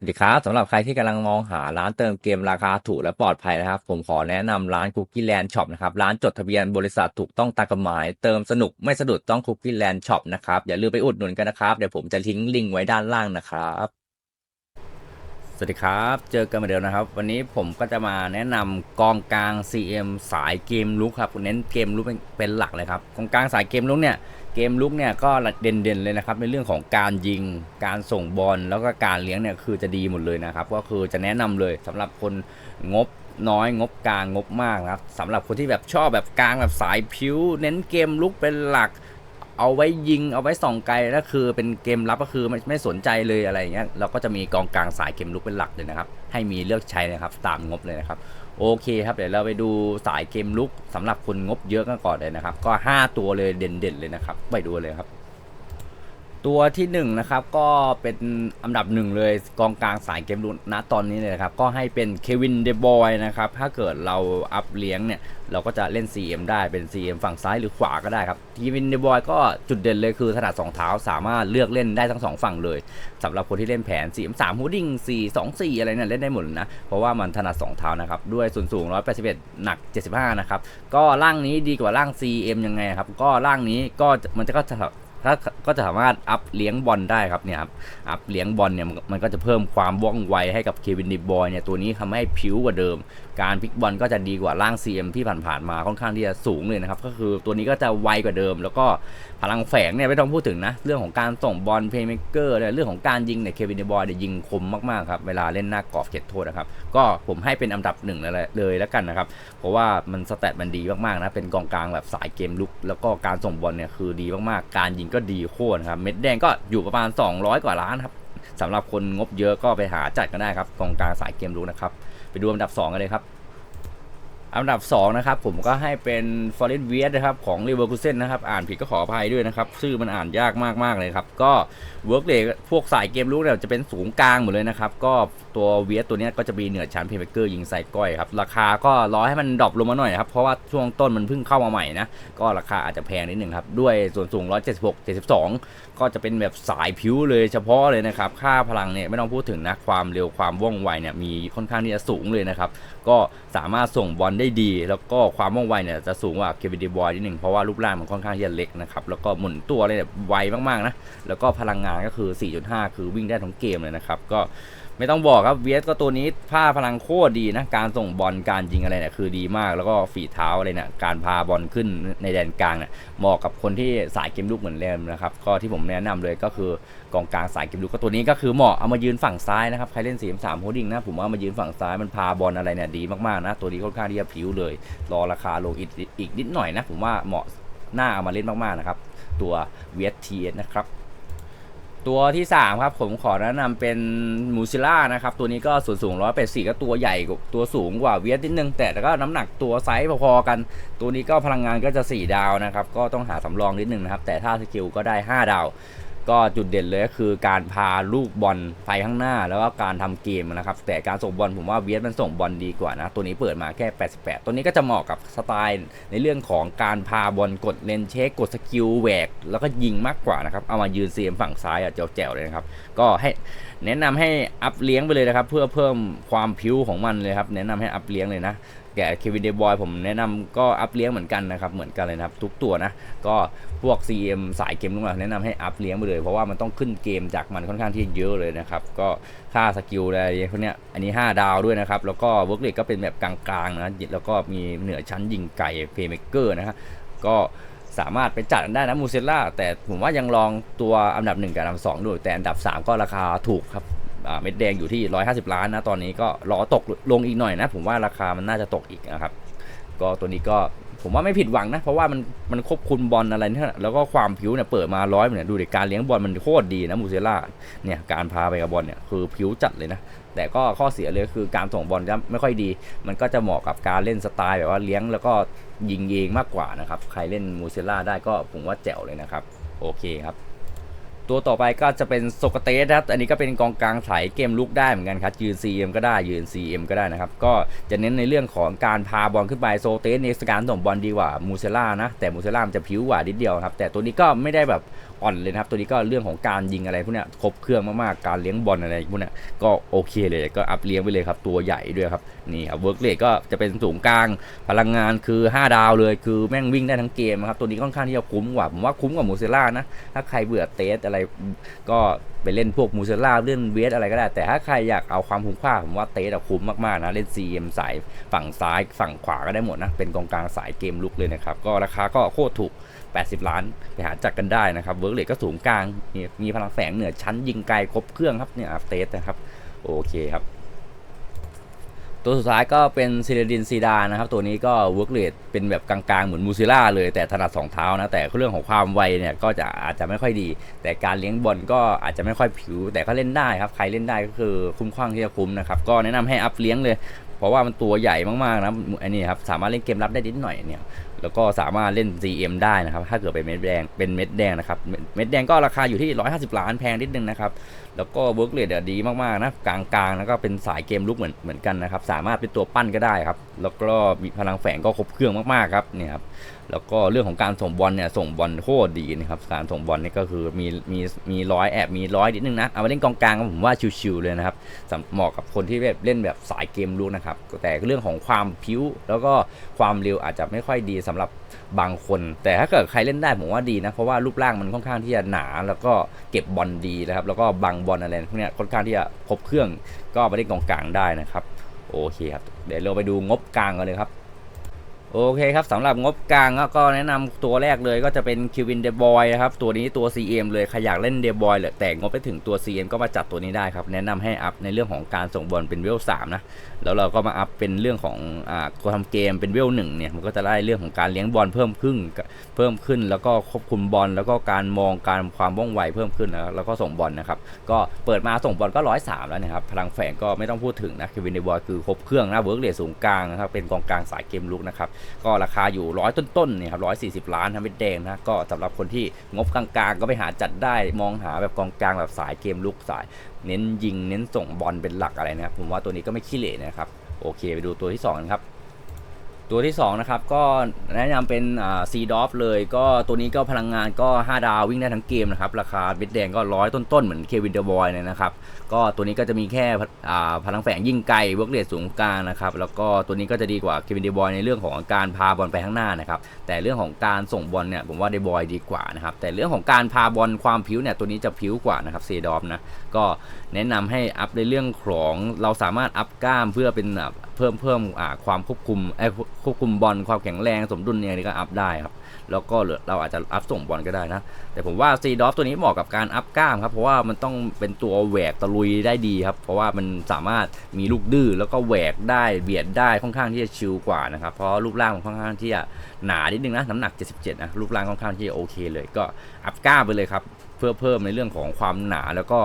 สวัสดีครับสำหรับใครที่กำลังมองหาร้านเติมเกมราคาถูกและปลอดภัยนะครับ ผมขอแนะนำร้าน Cookie Land Shop นะครับ ร้านจดทะเบียนบริษัทถูกต้องตามกฎหมาย เติมสนุกไม่สะดุดต้อง Cookie Land Shop นะครับ อย่าลืมไปอุดหนุนกันนะครับ เดี๋ยวผมจะทิ้งลิงก์ไว้ด้านล่างนะครับ สวัสดีครับ เจอกันมาเดิมนะครับ วันนี้ผมก็จะมาแนะนำกองกลาง CM สายเกมลุกครับเน้นเกมลุกเป็นเป็นหลักเลยครับกองกลางสายเกมลุกเนี่ย เกมลุกเนี่ยก็เด่นๆเลยนะครับในเรื่องของการยิง การส่งบอลแล้วก็การเลี้ยงเนี่ยคือจะดีหมดเลยนะครับก็คือจะแนะนำเลยสำหรับคนงบน้อยงบกลางงบมากนะครับสำหรับคนที่แบบชอบแบบกลางแบบสายพิ้วเน้นเกมลุกเป็นหลัก เอาไว้ยิงเอาไว้ส่องไกลแล้วคือเป็นเกมรับก็คือไม่ไม่สนใจเลยอะไรอย่างเงี้ยเราก็จะมีกองกลางสายเกมลุกเป็นหลักเลยนะครับให้มีเลือกใช้นะครับตามงบเลยนะครับ โอเคครับเดี๋ยวเราไปดูสายเกมลุกสำหรับคนงบเยอะกันก่อนเลยนะครับ ก็ 5 ตัวเลยเด่นๆเลยนะครับ ไปดูเลยครับ ตัวที่1นงนะครับก็เป็นอันดับหนึ่งเลยกองกลางสายเกมลุกณตอนนี้เลยครับ ก็ให้เป็นเควินเดบอยนะครับ ถ้าเกิดเราอัพเลี้ยงเนี่ย เราก็จะเล่น CM ได้เป็น CM ฝั่งซ้ายหรือขวาก็ได้ครับทีวินเดบอยก็จุดเด่นเลยคือถนัดสองเท้าสามารถเลือกเล่นได้ทั้งสองฝั่งเลยสำหรับคนที่เล่นแผน CM 3ฮูดดิ้ง4 2 4 อะไรเนี่ยเล่นได้หมดนะ เพราะว่ามันถนัดสองเท้านะครับด้วยส่วนสูง 181 หนัก 75 นะครับก็ร่างนี้ดีกว่าร่าง CM ยังไงครับก็ร่างนี้ก็มันจะก็จะ ถ้าก็จะสามารถอัพเลี้ยงบอลได้ครับเนี่ยครับอัพเลี้ยงบอลเนี่ยมันก็จะเพิ่มความว่องไวให้กับเควินดิบอยเนี่ยตัวนี้ทำให้ผิวกว่าเดิม การพลิกบอลก็จะดีกว่าร่าง CM ที่ผ่านๆมาค่อนข้างที่จะสูงเลยนะครับก็คือตัวนี้ก็จะไวกว่าเดิม แล้วก็พลังแฝงเนี่ยไม่ต้องพูดถึงนะเรื่องของการส่งบอลเพย์เมเกอร์เรื่องของการยิงเนี่ยเควินเดบอยเนี่ยยิงคมมากๆครับเวลาเล่นหน้ากรอบเขตโทษนะครับก็ผมให้เป็นอันดับหนึ่งเลยเลยแล้วกันนะครับเพราะว่ามันสแตทมันดีมากๆนะเป็นกองกลางแบบสายเกมลุก แล้วก็การส่งบอลเนี่ยคือดีมากๆการยิงก็ดีโคตรครับ เม็ดแดงก็อยู่ประมาณ 200 กว่าล้านครับสำหรับคนงบเยอะก็ไปหาจัดกันได้ครับกองกลางสายเกมรุกนะครับ ไปดูอันดับ 2 กันเลยครับ อันดับ 2 นะครับ ผมก็ให้เป็นฟอร์เรนเวียสนะครับ ของเลเวอร์คูเซนนะครับ อ่านผิดก็ขออภัยด้วยนะครับ ชื่อมันอ่านยากมาก ๆ เลยครับ ก็เวิร์กเลพวกสายเกมลูกเนี่ยจะเป็นสูงกลางหมดเลยนะครับ ก็ตัวเวียสตัวนี้ก็จะมีเหนือชั้นเพย์เมเกอร์ยิงใส่ก้อยครับ ราคาก็รอให้มันดรอปลงมาหน่อยครับ เพราะว่าช่วงต้นมันเพิ่งเข้ามาใหม่นะ ก็ราคาอาจจะแพงนิดหนึ่งครับ ด้วยส่วนสูง 176 72 ก็จะเป็นแบบสายผิวเลยเฉพาะเลยนะครับ ค่าพลังเนี่ยไม่ต้องพูดถึงนะ ความเร็วความว่องไวเนี่ยมีค่อนข้างที่จะสูงเลยนะครับ ก็สามารถส่งบอลได้ดี แล้วก็ความว่องไวเนี่ยจะสูงกว่าเควินดีบอยนิดหนึ่งเพราะว่ารูปร่างมันค่อนข้างที่จะเล็กนะครับแล้วก็หมุนตัวเลยแบบไวมากๆนะแล้วก็พลังงานก็คือ 4.5 คือวิ่งได้ทั้งเกมเลยนะครับก็ ไม่ต้องบอกครับเวียสก็ตัวนี้ผ้าพลังโคตรดีนะ การส่งบอลการยิงอะไรเนี่ยคือดีมากแล้วก็ฝีเท้าอะไรเนี่ยการพาบอลขึ้นในแดนกลางเนี่ยเหมาะกับคนที่สายเกมลุกเหมือนเล่มนะครับก็ที่ผมแนะนำเลยก็คือกองกลางสายเกมลุกก็ตัวนี้ก็คือเหมาะเอามายืนฝั่งซ้ายนะครับใครเล่นสีสามโฮดดิ้งนะผมว่ามายืนฝั่งซ้ายมันพาบอลอะไรเนี่ยดีมากๆนะตัวนี้ค่อนข้างที่จะผิวเลย รอราคาลงอีกอีกนิดหน่อยนะผมว่าเหมาะหน้าเอามาเล่นมากๆนะครับตัว VSTS นะครับ ตัวที่ 3 ครับ ผมขอแนะนำเป็นมูซิล่านะครับ ตัวนี้ก็ส่วนสูง184ก็ตัวใหญ่กว่าตัวสูงกว่าเวียดนิดนึง แต่ก็น้ำหนักตัวไซส์พอๆกัน ตัวนี้ก็พลังงานก็จะ 4 ดาวนะครับ ก็ต้องหาสำรองนิดนึงนะครับ แต่ถ้าสกิลก็ได้ 5 ดาว ก็จุดเด่นเลยก็คือการพาลูกบอลไปข้างหน้า แล้วก็การทำเกมนะครับ แต่การส่งบอลผมว่าเวียดมันส่งบอลดีกว่านะ ตัวนี้เปิดมาแค่ 88 ตัวนี้ก็จะเหมาะกับสไตล์ในเรื่องของการพาบอลกดเลนเช็คกดสกิลแหวก แล้วก็ยิงมากกว่านะครับ เอามายืนเซียมฝั่งซ้ายอะแจ๋วๆเลยนะครับ ก็ให้แนะนำให้อัพเลี้ยงไปเลยนะครับ เพื่อเพิ่มความพิ้วของมันเลยครับ แนะนำให้อัพเลี้ยงเลยนะ แกเควินเดบอยผมแนะนำก็อัพเลี้ยงเหมือนกันนะครับ เหมือนกันเลยนะครับ ทุกตัวนะ ก็พวก CM สายเกมลุกมาแนะนำให้อัพเลี้ยงไปเลย เพราะว่ามันต้องขึ้นเกมจากมันค่อนข้างที่เยอะเลยนะครับ ก็ค่าสกิลอะไรพวกเนี้ยอันนี้ 5 ดาวด้วยนะครับ แล้วก็เวิร์กเลก็เป็นแบบกลางๆนะแล้วก็มีเหนือชั้นยิงไก่เพย์เมเกอร์นะฮะก็สามารถไปจัดได้นะมูเซล่าแต่ผมว่ายังลองตัวอันดับ 1 กับอันดับ 2 ดูแต่อันดับ 3 ก็ราคาถูกครับ เม็ดแดงอยู่ที่ 150 ล้านนะตอนนี้ก็รอตกลงอีกหน่อยนะ ผมว่าราคามันน่าจะตกอีกนะครับ ก็ตัวนี้ก็ผมว่าไม่ผิดหวังนะ เพราะว่ามันมันควบคุมบอลอะไรนี่แล้วก็ความผิวเนี่ยเปิดมาร้อยเนี่ยดูดิการเลี้ยงบอลมันโคตรดีนะมูเซล่าเนี่ยการพาไปกับบอลเนี่ยคือผิวจัดเลยนะ แต่ก็ข้อเสียเลยคือการส่งบอลจะไม่ค่อยดี มันก็จะเหมาะกับการเล่นสไตล์แบบว่าเลี้ยงแล้วก็ยิงเองมากกว่านะครับ ใครเล่นมูเซล่าได้ก็ผมว่าแจ๋วเลยนะครับ โอเคครับ ตัวต่อไปก็จะเป็นโซกเตสนครับ อันนี้ก็เป็นกองกลางสายเกมลุกได้เหมือนกันครับ ยืน CM ก็ได้ ยืน CM ก็ได้นะครับ ก็จะเน้นในเรื่องของการพาบอลขึ้นไป โซเตสในสการส่งบอลดีกว่ามูเซล่านะ แต่มูเซล่ามันจะผิวกว่านิดเดียวครับ แต่ตัวนี้ก็ไม่ได้แบบอ่อนเลยนะครับ ตัวนี้ก็เรื่องของการยิงอะไรพวกนี้ครบเครื่องมากๆ การเลี้ยงบอลอะไรพวกนี้ก็โอเคเลย ก็อัพเลี้ยงไปเลยครับ ตัวใหญ่ด้วยครับ นี่ครับเวิร์กเรทก็จะเป็นสูงกลางพลังงานคือ 5 ดาวเลยคือแม่งวิ่งได้ทั้งเกมครับ ตัวนี้ค่อนข้างที่จะคุ้มกว่า ผมว่าคุ้มกว่ามูเซล่านะ ถ้าใครเบื่อเตสอะไรก็ไปเล่นพวกมูเซล่าเล่นเวสอะไรก็ได้ แต่ถ้าใครอยากเอาความคุ้มค่า ผมว่าเตสอะคุ้มมากๆนะ เล่น CM สายฝั่งซ้ายฝั่งขวาก็ได้หมดนะ เป็นกองกลางสายเกมลุกเลยนะครับ ก็ราคาก็โคตรถูก 80 ล้านไปหาจัดกันได้นะครับเวิร์กเรทก็สูงกลางมีมีพลังแฝงเหนือชั้นยิงไกลครบเครื่องครับเนี่ยเตสนะครับโอเคครับ ตัวสุดท้ายก็เป็นซิลดินซีดานนะครับตัวนี้ก็เวิร์กเลดเป็นแบบกลางๆ เหมือนมูซิล่าเลยแต่ถนัดสองเท้านะ แต่เรื่องของความไวเนี่ยก็จะอาจจะไม่ค่อยดี แต่การเลี้ยงบอลก็อาจจะไม่ค่อยผิว แต่ก็เล่นได้ครับ ใครเล่นได้ก็คือคุ้มคลั่งที่จะคุ้มนะครับก็แนะนำให้อัพเลี้ยงเลย เพราะว่ามันตัวใหญ่มากๆนะอันนี้ครับสามารถเล่นเกมรับได้นิดหน่อยเนี่ย แล้วก็สามารถเล่น CM ได้นะครับ ถ้าเกิดเป็นเม็ดแดง เป็นเม็ดแดงนะครับเม็ดเม็ดแดงก็ราคาอยู่ที่ 150 ล้านแพงนิดนึงนะครับ แล้วก็เวิร์กเรทดีมากๆนะ กลางๆ แล้วก็เป็นสายเกมลุกเหมือนเหมือนกันนะครับ สามารถเป็นตัวปั้นก็ได้ครับ แล้วก็มีพลังแฝงก็ครบเครื่องมากๆครับ เนี่ยครับ แล้วก็เรื่องของการส่งบอลเนี่ยส่งบอลโคตรดีนะครับการส่งบอลนี่ก็คือมีมีมีร้อยแอบมีร้อยนิดนึงนะเอามาเล่นกองกลางก็ผมว่าชิวๆเลยนะครับเหมาะกับคนที่แบบเล่นแบบสายเกมลุกนะครับแต่เรื่องของความพิ้วแล้วก็ความเร็วอาจจะไม่ค่อยดีสำหรับบางคน แต่ถ้าเกิดใครเล่นได้ผมว่าดีนะเพราะว่ารูปร่างมันค่อนข้างที่จะหนา แล้วก็เก็บบอลดีนะครับแล้วก็บังบอลอะไรพวกเนี้ยค่อนข้างที่จะครบเครื่องก็มาเล่นกองกลางได้นะครับโอเคครับเดี๋ยวเราไปดูงบกลางกันเลยครับ โอเคครับสำหรับงบกลางก็แนะนำตัวแรกเลยก็จะเป็นคิวินเดบอยนะครับ ตัวนี้ตัว CM เลยใครอยากเล่นเดบอยเลยแต่งบไปถึงตัว CM ก็มาจัดตัวนี้ได้ครับ แนะนำให้อัพในเรื่องของการส่งบอลเป็นเวล3นะ แล้วเราก็มาอัพเป็นเรื่องของอ่าตัวทำเกมเป็นเวลหนึ่งเนี่ย มันก็จะได้เรื่องของการเลี้ยงบอลเพิ่มขึ้นเพิ่มขึ้น แล้วก็ควบคุมบอลแล้วก็การมองการความว่องไวเพิ่มขึ้นนะแล้วก็ส่งบอลนะครับก็เปิดมาส่งบอลก็ร้อยสามแล้วนะครับพลังแฝงก็ไม่ต้องพูดถึงนะคิวินเดบอยคือครบเครื่องนะเวิร์กเรทสูงกลางนะครับเป็นกองกลางสายเกมลุกนะครับก็ราคาอยู่ร้อยต้นๆเนี่ยครับร้อยสี่สิบล้านทำเป็นแดงนะก็สำหรับคนที่งบกลางๆ ก็ไปหาจัดได้มองหาแบบกองกลางแบบสายเกมลุกสาย เน้นยิงเน้นส่งบอลเป็นหลักอะไรนะครับผมว่าตัวนี้ก็ไม่ขี้เหร่นะครับโอเคไปดูตัวที่2กันครับ ตัวที่2นะครับก็แนะนำเป็นซีดอฟเลย ก็ตัวนี้ก็พลังงานก็ 5 ดาววิ่งได้ทั้งเกมนะครับ ราคาเบ็ดแดงก็ร้อยต้นๆ เหมือนเควินเดอร์บอยเนี่ยนะครับ ก็ตัวนี้ก็จะมีแค่พลังแฝงยิ่งไกลเวิร์กเรทสูงกลางนะครับ แล้วก็ตัวนี้ก็จะดีกว่าเควินเดอร์บอยในเรื่องของการพาบอลไปข้างหน้านะครับ แต่เรื่องของการส่งบอลเนี่ยผมว่าเดบอยดีกว่านะครับ แต่เรื่องของการพาบอลความผิวเนี่ยตัวนี้จะผิวกว่านะครับซีดอฟนะ ก็แนะนำให้อัพในเรื่องของเราสามารถอัพกล้ามเพื่อเป็นเพิ่มเพิ่มความควบคุม ควบคุมบอลความแข็งแรงสมดุลเนี่ยนี่ก็อัพได้ครับ แล้วก็เราอาจจะอัพส่งบอลก็ได้นะ แต่ผมว่าซีดอฟตัวนี้เหมาะกับการอัพกล้ามครับ เพราะว่ามันต้องเป็นตัวแหวกตะลุยได้ดีครับ เพราะว่ามันสามารถมีลูกดื้อแล้วก็แหวกได้เบียดได้ค่อนข้างที่จะชิลกว่านะครับ เพราะรูปร่างมันค่อนข้างที่จะหนานิดนึงนะ น้ำหนัก 77นะ รูปร่างค่อนข้างที่จะโอเคเลย ก็อัพกล้ามไปเลยครับ เพื่อเพิ่มในเรื่องของความหนา แล้วก็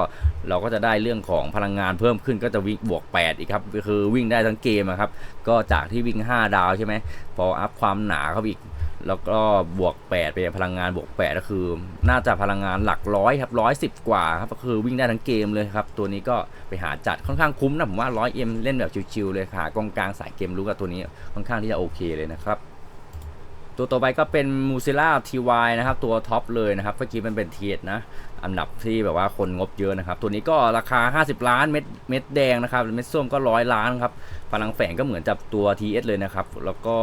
เราก็จะได้เรื่องของพลังงานเพิ่มขึ้นก็จะวิ่งบวก 8 อีกครับคือวิ่งได้ทั้งเกมอะครับก็จากที่วิ่ง 5 ดาวใช่ไหมพออัพความหนาเข้าอีกแล้วก็บวก8เป็นพลังงานบวก 8 ก็คือ น่าจะพลังงานหลักร้อยครับร้อยสิบกว่าครับก็คือวิ่งได้ทั้งเกมเลยครับ ตัวนี้ก็ไปหาจัดค่อนข้างคุ้มนะผมว่า 100M เล่นแบบชิวๆเลยค่ะกองกลางสายเกมรู้กับตัวนี้ค่อนข้างที่จะโอเคเลยนะครับ ตัวต่อไปก็เป็นมูซิล่าทีวนะครับ ตัวท็อปเลยนะครับเมื่อกี้มันเป็นเทียนะ อันดับที่แบบว่าคนงบเยอะนะครับ ตัวนี้ก็ราคา 50 ล้านเม็ดเม็ดแดงนะครับเม็ดส้มก็ร้อยล้านครับพลังแฝงก็เหมือนจับตัว TS เลยนะครับ แล้วก็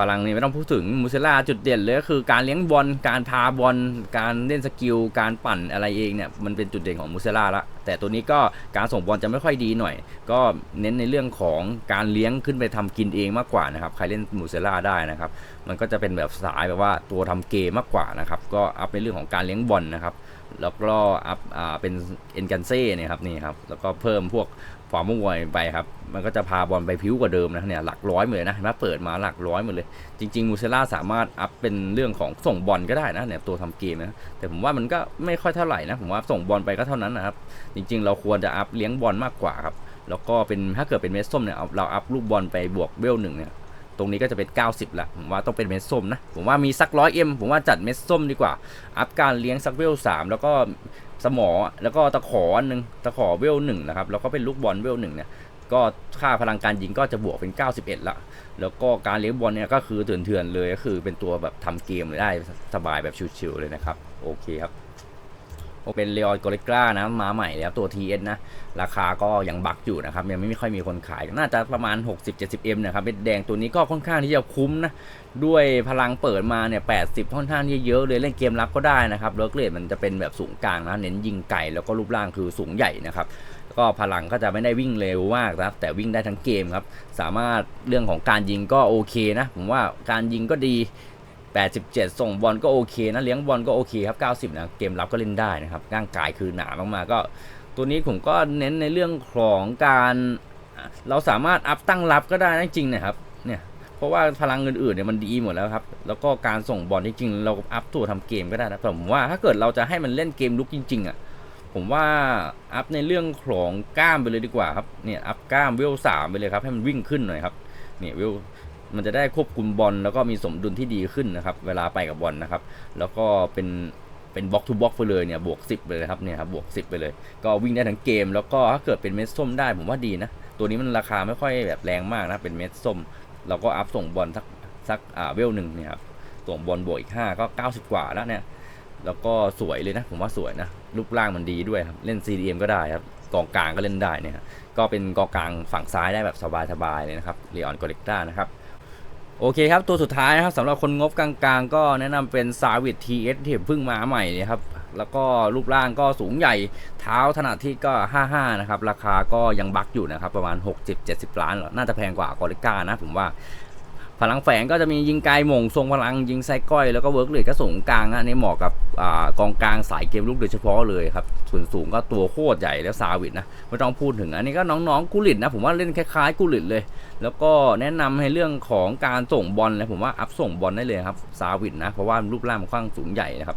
พลังนี่ไม่ต้องพูดถึงมูเซล่าจุดเด่นเลยก็คือการเลี้ยงบอลการพาบอลการเล่นสกิลการปั่นอะไรเองเนี่ยมันเป็นจุดเด่นของมูเซล่าละแต่ตัวนี้ก็การส่งบอลจะไม่ค่อยดีหน่อย ก็เน้นในเรื่องของการเลี้ยงขึ้นไปทำกินเองมากกว่านะครับใครเล่นมูเซล่าได้นะครับมันก็จะเป็นแบบสายแบบว่าตัวทำเกมมากกว่านะครับก็อัพในเรื่องของการเลี้ยงบอลนะครับ แล้วก็อัพอ่าเป็นเอ็นกันเซ่เนี่ยครับนี่ครับแล้วก็เพิ่มพวกความมุ่งไปครับ มันก็จะพาบอลไปพิ้วกว่าเดิมนะเนี่ยหลักร้อยหมดเลยนะเห็นไหมเปิดมาหลักร้อยหมดเลย จริง ๆ มูเซล่าสามารถอัพเป็นเรื่องของส่งบอลก็ได้นะเนี่ยตัวทำเกมนะแต่ผมว่ามันก็ไม่ค่อยเท่าไหร่นะผมว่าส่งบอลไปก็เท่านั้นนะครับ จริง ๆ เราควรจะอัพเลี้ยงบอลมากกว่าครับแล้วก็เป็นถ้าเกิดเป็นเมสส้มเนี่ยเราอัพลูกบอลไปบวกเวลหนึ่งเนี่ย ตรงนี้ก็จะเป็น 90ละผมว่าต้องเป็นเม็ดส้มนะ ผมว่ามีสักร้อยเอ็มผมว่าจัดเม็ดส้มดีกว่า อัพการเลี้ยงสักเวลสามแล้วก็สมอแล้วก็ตะขออันหนึ่งตะขอเวลหนึ่งนะครับ แล้วก็เป็นลูกบอลเวลหนึ่งเนี่ยก็ค่าพลังการยิงก็จะบวกเป็น 91 ละ แล้วก็การเลี้ยงบอลเนี่ยก็คือเถื่อนๆเลยก็คือเป็นตัวแบบทำเกมเลยได้สบายแบบชิวๆเลยนะครับ โอเคครับ เป็นเลออนโกเลกรานะมาใหม่เลยครับตัว TS นะ ราคาก็ยังบักอยู่นะครับ ยังไม่ค่อยมีคนขาย น่าจะประมาณ 60-70M นะครับเม็ดแดงตัวนี้ก็ค่อนข้างที่จะคุ้มนะ ด้วยพลังเปิดมาเนี่ย80 ค่อนข้างที่จะเยอะเลยเล่นเกมรับก็ได้นะครับแล้วเกรดมันจะเป็นแบบสูงกลางนะเน้นยิงไก่แล้วก็รูปร่างคือสูงใหญ่นะครับก็พลังก็จะไม่ได้วิ่งเร็วมากนะครับแต่วิ่งได้ทั้งเกมครับ สามารถเรื่องของการยิงก็โอเคนะ ผมว่าการยิงก็ดี 87 ส่งบอลก็โอเคนะเลี้ยงบอลก็โอเคครับ 90 นะเกมรับก็เล่นได้นะครับร่างกายคือหนามากๆก็ ตัวนี้ผมก็เน้นในเรื่องของการเราสามารถอัพตั้งรับก็ได้นะจริงนะครับเนี่ยเพราะว่าพลังอื่นๆเนี่ยมันดีหมดแล้วครับ แล้วก็การส่งบอลจริงๆเราอัพตัวทำเกมก็ได้นะผมว่าถ้าเกิดเราจะให้มันเล่นเกมลุกจริง ๆอะผมว่าอัพในเรื่องของกล้ามไปเลยดีกว่าครับเนี่ยอัพกล้ามเวลสามไปเลยครับให้มันวิ่งขึ้นหน่อยครับเนี่ยเวล มันจะได้ควบคุมบอลแล้วก็มีสมดุลที่ดีขึ้นนะครับ เวลาไปกับบอลนะครับ แล้วก็เป็นเป็นบล็อกทูบล็อกไปเลยเนี่ยบวก 10 ไปเลยครับเนี่ยครับบวก 10 ไปเลย ก็วิ่งได้ทั้งเกม แล้วก็ถ้าเกิดเป็นเม็ดส้มได้ผมว่าดีนะ ตัวนี้มันราคาไม่ค่อยแบบแรงมากนะ เป็นเม็ดส้ม เราก็อัพส่งบอลสักสักอ่าเวลหนึ่งเนี่ยครับส่งบอลบวกอีก 5 ก็ 90 กว่าแล้วเนี่ยแล้วก็สวยเลยนะ ผมว่าสวยนะ รูปร่างมันดีด้วยครับ เล่น CDM ก็ได้ครับกองกลางก็เล่นได้เนี่ยครับก็เป็นกองกลางฝั่งซ้ายได้แบบสบายๆเลยนะครับเ e ออนโกเลกตานะครับ โอเคครับ ตัวสุดท้ายนะครับสำหรับคนงบกลางๆ ก็แนะนำเป็นซาวิทีเอสที่เพิ่งมาใหม่นี่ครับ แล้วก็รูปร่างก็สูงใหญ่เท้าถนัดที่ก็ 55 นะครับ ราคาก็ยังบักอยู่นะครับ ประมาณ 60-70 ล้าน น่าจะแพงกว่า กอริก้านะผมว่า พลังแฝงก็จะมียิงไกลหม่งทรงพลังยิงไซก้อยแล้วก็เวิร์กเลยก็สูงกลางอันนี้เหมาะกับอกองกลางสายเกมลุกโดยเฉพาะเลยครับ ส่วนสูงก็ตัวโคตรใหญ่แล้วซาวิดนะไม่ต้องพูดถึงอันนี้ก็น้องๆกุลิดนะผมว่าเล่นคล้ายๆกุลิดเลย แล้วก็แนะนำให้เรื่องของการส่งบอลเลยผมว่าอัพส่งบอลได้เลยครับซาวิดนะเพราะว่ารูปร่างมันค่อนข้างสูงใหญ่นะครับ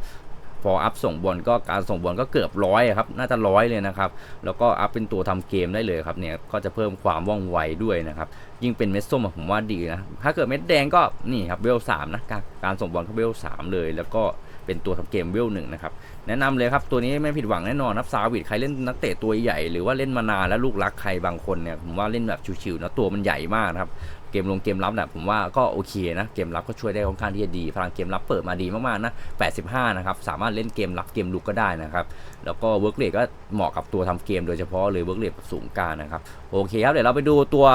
ฟอร์อัพส่งบอลก็การส่งบอลก็เกือบร้อยครับ น่าจะร้อยเลยนะครับ แล้วก็อัพเป็นตัวทำเกมได้เลยครับเนี่ยก็จะเพิ่มความว่องไวด้วยนะครับ ยิ่งเป็นเม็ดส้มผมว่าดีนะ ถ้าเกิดเม็ดแดงก็นี่ครับเวลสามนะการส่งบอลเขาเวลสามเลย แล้วก็เป็นตัวทำเกมเวลหนึ่งนะครับ แนะนำเลยครับตัวนี้ไม่ผิดหวังแน่นอนครับซาวิดใครเล่นนักเตะตัวใหญ่หรือว่าเล่นมานานแล้วลูกรักใครบางคนเนี่ยผมว่าเล่นแบบชิวๆนะตัวมันใหญ่มากครับเกมลงเกมรับเนี่ยผมว่าก็โอเคนะเกมรับก็ช่วยได้ค่อนข้างที่จะดี พลังเกมรับเปิดมาดีมากๆนะ85นะครับสามารถเล่นเกมรับเกมลุกก็ได้นะครับแล้วก็เวิร์กเลก็เหมาะกับตัวทำเกมโดยเฉพาะเลยเวิร์กเลสูงกลางนะครับโอเคครับเดี๋ยวเราไปดูตัว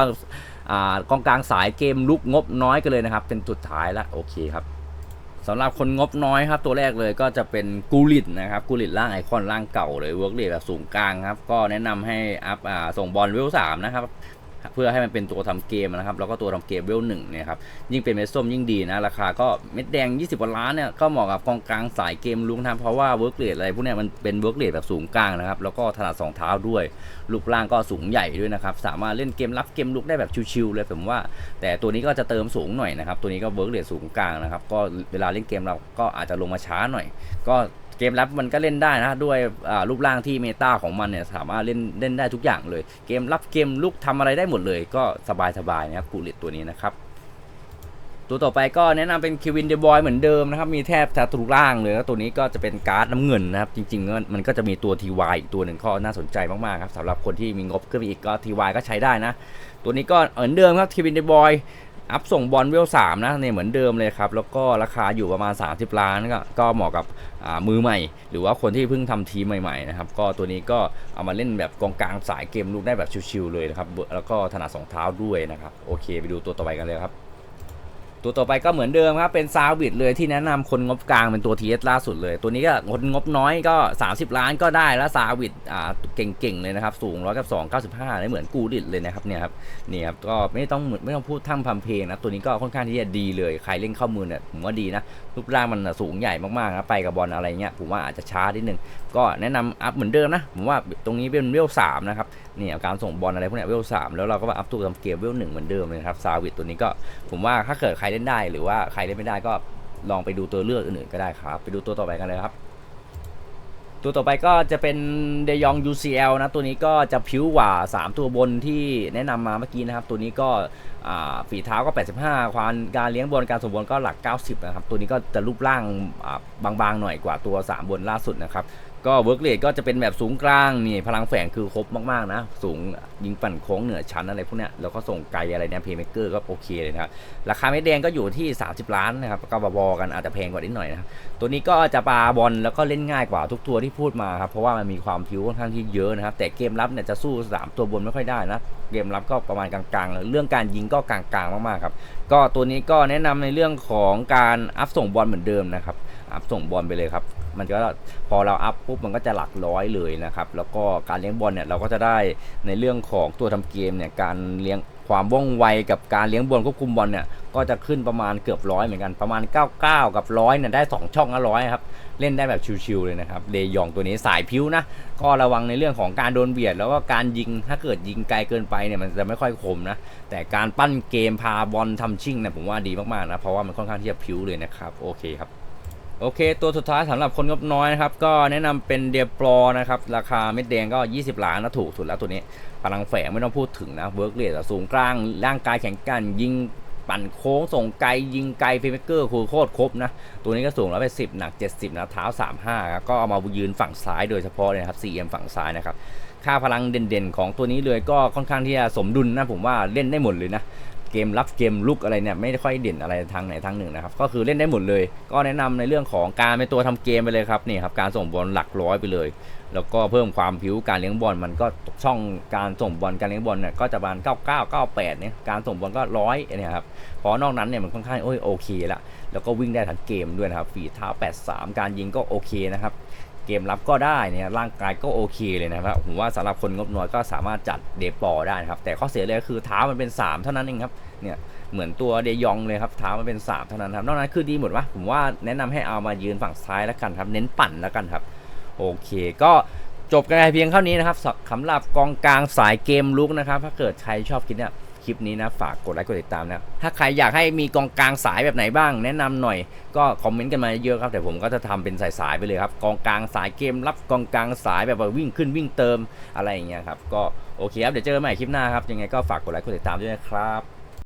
อกองกลางสายเกมลุกงบน้อยกันเลยนะครับเป็นจุดท้ายละโอเคครับ สำหรับคนงบน้อยครับตัวแรกเลยก็จะเป็นกูริตนะครับกูริตร่างไอคอนร่างเก่าเลยเวิร์กเรทแบบสูงกลางครับก็แนะนำให้อัพอ่าส่งบอลเวลสามนะครับ เพื่อให้มันเป็นตัวทำเกมนะครับ แล้วก็ตัวทำเกมเวลหนึ่งเนี่ยครับยิ่งเป็นเม็ดส้มยิ่งดีนะ ราคาก็เม็ดแดง 20กว่าล้านเนี่ยก็เหมาะกับกองกลางสายเกมลุงนะเพราะว่าเวิร์กเรทอะไรพวกเนี้ยมันเป็นเวิร์กเรทแบบสูงกลางนะครับแล้วก็ถนัดสองเท้าด้วยรูปร่างก็สูงใหญ่ด้วยนะครับสามารถเล่นเกมรับเกมลุกได้แบบชิวๆเลยผมว่า แต่ตัวนี้ก็จะเติมสูงหน่อยนะครับตัวนี้ก็เวิร์กเรทสูงกลางนะครับก็เวลาเล่นเกมเราก็อาจจะลงมาช้าหน่อย ก็ เกมรับมันก็เล่นได้นะด้วยรูปร่างที่เมตาของมันเนี่ยสามารถเล่นเล่นได้ทุกอย่างเลย เกมรับเกมลุกทำอะไรได้หมดเลย ก็สบายๆนะครับกูริตตัวนี้นะครับตัวต่อไปก็แนะนำเป็นคิวินเดบอยเหมือนเดิมนะครับมีแทบจะทุกร่างเลยแล้วตัวนี้ก็จะเป็นการ์ดน้ำเงินนะครับจริงๆมันก็จะมีตัว TY อีกตัวหนึ่งก็น่าสนใจมากๆครับสำหรับคนที่มีงบขึ้นไปอีกก็ TY ก็ใช้ได้นะ ตัวนี้ก็เหมือนเดิมครับคิวินเดบอยอัพส่งบอลเวลสามนะเนี่ยเหมือนเดิมเลยครับ แล้วก็ราคาอยู่ประมาณ 30 ล้านก็ก็เหมาะกับ มือใหม่ หรือว่าคนที่เพิ่งทำทีมใหม่ๆนะครับก็ตัวนี้ก็เอามาเล่นแบบกองกลางสายเกมลุกได้แบบชิวๆเลยนะครับแล้วก็ถนัดสองเท้าด้วยนะครับโอเค ไปดูตัวต่อไปกันเลยครับ ตัวต่อไปก็เหมือนเดิมครับ เป็นซาวิดเลยที่แนะนำคนงบกลางเป็นตัวทีเอสล่าสุดเลย ตัวนี้ก็คนงบน้อยก็ 30 ล้านก็ได้แล้วซาวิดอ่าเก่งๆเลยนะครับ สูงร้อยกับสองเก้าสิบห้าเหมือนกูดิดเลยนะครับเนี่ยครับนี่ครับก็ไม่ต้องไม่ต้องพูดทั้งพัมเพลงนะ ตัวนี้ก็ค่อนข้างที่จะดีเลย ใครเล่นเข้ามือเนี่ยผมว่าดีนะรูปร่างมันสูงใหญ่มากๆนะไปกับบอลอะไรเงี้ยผมว่าอาจจะช้านิดนึงก็แนะนำอัพเหมือนเดิมนะ ผมว่าตรงนี้เป็นเวลสามนะครับเนี่ยการส่งบอลอะไรพวกนี้เวลสามแล้วเราก็มาอัพตัวทำเกมเวลหนึ่งเหมือนเดิมเลยครับซาวิดตัวนี้ก็ผมว่าถ้าเกิดใครเล่นได้หรือว่าใครเล่นไม่ได้ก็ลองไปดูตัวเลือกอื่นๆก็ได้ครับ ไปดูตัวต่อไปกันเลยครับ ตัวต่อไปก็จะเป็นเดยอง UCL นะ ตัวนี้ก็จะผิวกว่า 3 ตัวบนที่แนะนำมาเมื่อกี้นะครับ ตัวนี้ก็ฝีเท้าก็ 85 ความการเลี้ยงบอลการส่งบอลก็หลัก 90 นะครับ ตัวนี้ก็จะรูปร่างบางๆหน่อยกว่าตัว 3 บนล่าสุดนะครับ ก็เวิร์กเลดก็จะเป็นแบบสูงกลางนี่พลังแฝงคือครบมากๆนะ สูงยิงปั่นโค้งเหนือชั้นอะไรพวกเนี้ยแล้วก็ส่งไกลอะไรเนี่ยเพย์เมเกอร์ก็โอเคเลยนะครับ ราคาไม่แดงก็อยู่ที่ 30 ล้านนะครับก็บอๆกันอาจจะแพงกว่านิดหน่อยนะครับตัวนี้ก็จะปาบอลแล้วก็เล่นง่ายกว่าทุกตัวที่พูดมาครับเพราะว่ามันมีความพิวค่อนข้างที่เยอะนะครับแต่เกมรับเนี่ยจะสู้ 3 ตัวบนไม่ค่อยได้นะเกมรับก็ประมาณกลางๆ เรื่องการยิงก็กลางๆ มากๆครับก็ตัวนี้ก็แนะนำในเรื่องของการอัพส่งบอลเหมือนเดิมนะครับอัพส่งบอลไปเลยครับ มันก็พอเราอัพปุ๊บมันก็จะหลักร้อยเลยนะครับ แล้วก็การเลี้ยงบอลเนี่ยเราก็จะได้ในเรื่องของตัวทำเกมเนี่ยการเลี้ยงความว่องไวกับการเลี้ยงบอลควบคุมบอลเนี่ยก็จะขึ้นประมาณเกือบร้อยเหมือนกันประมาณ 99 กับร้อยเนี่ยได้ 2 ช่องละร้อยครับเล่นได้แบบชิวๆเลยนะครับเดยองตัวนี้สายพิ้วนะก็ระวังในเรื่องของการโดนเบียด แล้วก็การยิงถ้าเกิดยิงไกลเกินไปเนี่ยมันจะไม่ค่อยคมนะแต่การปั้นเกมพาบอลทำชิ่งเนี่ยผมว่าดีมากๆนะเพราะว่ามันค่อนข้างที่จะพิ้วเลยนะครับโอเคครับ โอเค ตัวสุดท้ายสำหรับคนงบน้อยนะครับ ก็แนะนำเป็นเดียปลอนะครับ ราคาเม็ดแดงก็ 20 ล้านนะถูกสุดแล้วตัวนี้พลังแฝงไม่ต้องพูดถึงนะเวิร์กเรทสูงกลาง ร่างกายแข็งแกร่งยิงปั่นโค้งส่งไกล ยิงไกลเฟเมเกอร์คือโคตรครบนะ ตัวนี้ก็สูงแล้วไป10หนัก 70 นะเท้า 35ครับก็เอามายืนฝั่งซ้ายโดยเฉพาะเลยครับ CM ฝั่งซ้ายนะครับ ค่าพลังเด่นๆ ของตัวนี้เลยก็ค่อนข้างที่จะสมดุลนะผมว่าเล่นได้หมดเลยนะ เกมรับเกมลุกอะไรเนี่ยไม่ค่อยเด่นอะไรทางไหนทางหนึ่งนะครับก็คือเล่นได้หมดเลย ก็แนะนำในเรื่องของการเป็นตัวทำเกมไปเลยครับนี่ครับการส่งบอลหลักร้อยไปเลย แล้วก็เพิ่มความผิวการเลี้ยงบอลมันก็ช่องการส่งบอลการเลี้ยงบอลเนี่ยก็จะประมาณ99 98เนี่ยการส่งบอลก็ร้อยเนี่ยครับเพราะนอกนั้นเนี่ยมันค่อนข้างโอ้ยโอเคละแล้วก็วิ่งได้ทั้งเกมด้วยนะครับฝีเท้า83 การยิงก็โอเคนะครับ เกมรับก็ได้เนี่ยร่างกายก็โอเคเลยนะครับผมว่าสำหรับคนงบน้อยก็สามารถจัดเดปอได้นะครับแต่ข้อเสียเลยคือเท้ามันเป็น 3 เท่านั้นเองครับเนี่ยเหมือนตัวเดยองเลยครับเท้ามันเป็น 3 เท่านั้นครับนอกนั้นคือดีหมดวะผมว่าแนะนำให้เอามายืนฝั่งซ้ายแล้วกันครับ เน้นปั่นแล้วกันครับ โอเคก็จบกันไปเพียงเท่านี้นะครับสำหรับกองกลางสายเกมลุกนะครับ ถ้าเกิดใครชอบคลิปเนี่ย ลิปนี้นะ ฝากกดไลค์กดติดตามนะ ถ้าใครอยากให้มีกองกลางสายแบบไหนบ้าง แนะนำหน่อย ก็คอมเมนต์กันมาเยอะครับ แต่ผมก็จะทำเป็นสายๆไปเลยครับ กองกลางสายเกมรับกองกลางสายแบบว่าวิ่งขึ้นวิ่งเติมอะไรอย่างเงี้ยครับ ก็โอเคครับ เดี๋ยวเจอกันใหม่คลิปหน้าครับ ยังไงก็ฝากกดไลค์กดติดตามด้วยนะครับ